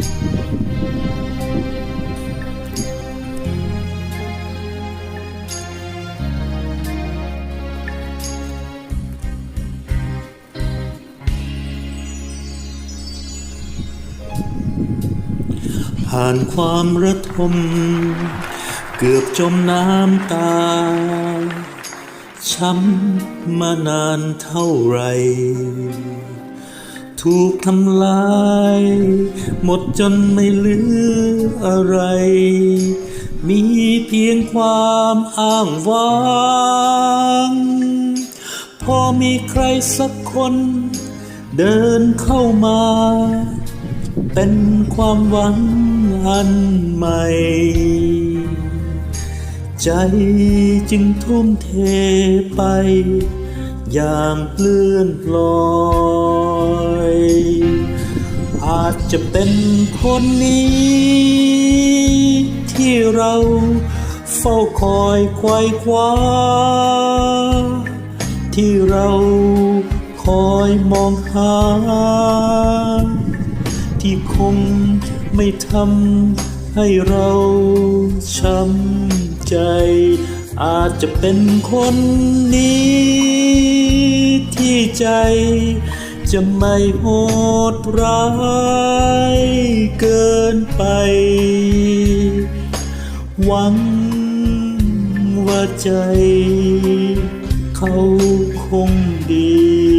ผ่านความระทม เกือบจมน้ำตา ช้ำมานานเท่าไร ถูกทำลาย หมดจนไม่เหลืออะไร มีเพียงความอ้างว้างพอมีใครสักคน เดินเข้ามา เป็นความหวังอันใหม่ ใจจึงทุ่มเทไป อย่างเลื่อนลอย อาจจะเป็นคนนี้ ที่เราเฝ้าคอยควายคว้า ที่เราคอยมองหา ที่คงไม่ทำให้เราช้ำใจ อาจจะเป็นคนนี้ ที่ใจ จะไม่โหดร้ายเกินไป หวังว่าใจ เขาคงดี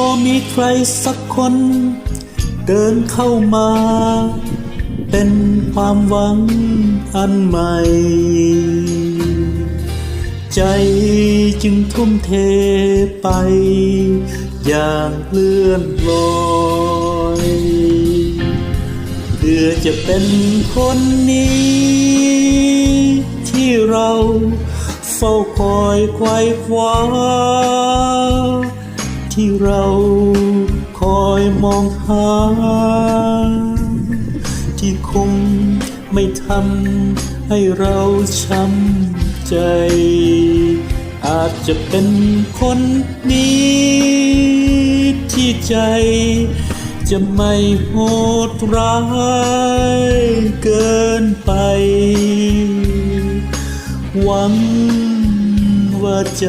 อมีใครสักคน เดินเข้ามา เป็นความหวังอันใหม่ ใจจึงทุ่มเทไป อย่างเลื่อนลอยเพื่อจะเป็นคนนี้ ที่เราเฝ้าคอยควายคว้า ที่เราคอยมองหา ที่คงไม่ทำให้เราช้ำใจ อาจจะเป็นคนนี้ ที่ใจ จะไม่โหดร้ายเกินไป หวังว่าใจ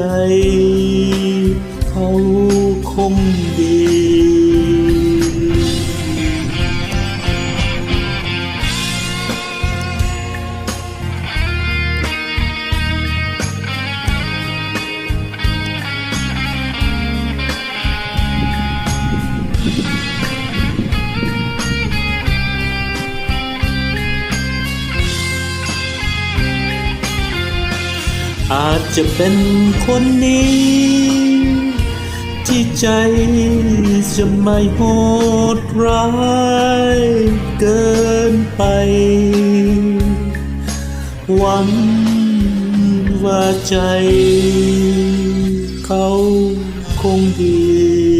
เขา คงดีอาจจะเป็นคนนี้ ที่ใจจะไม่โหดร้ายเกินไป หวังว่าใจเขาคงดี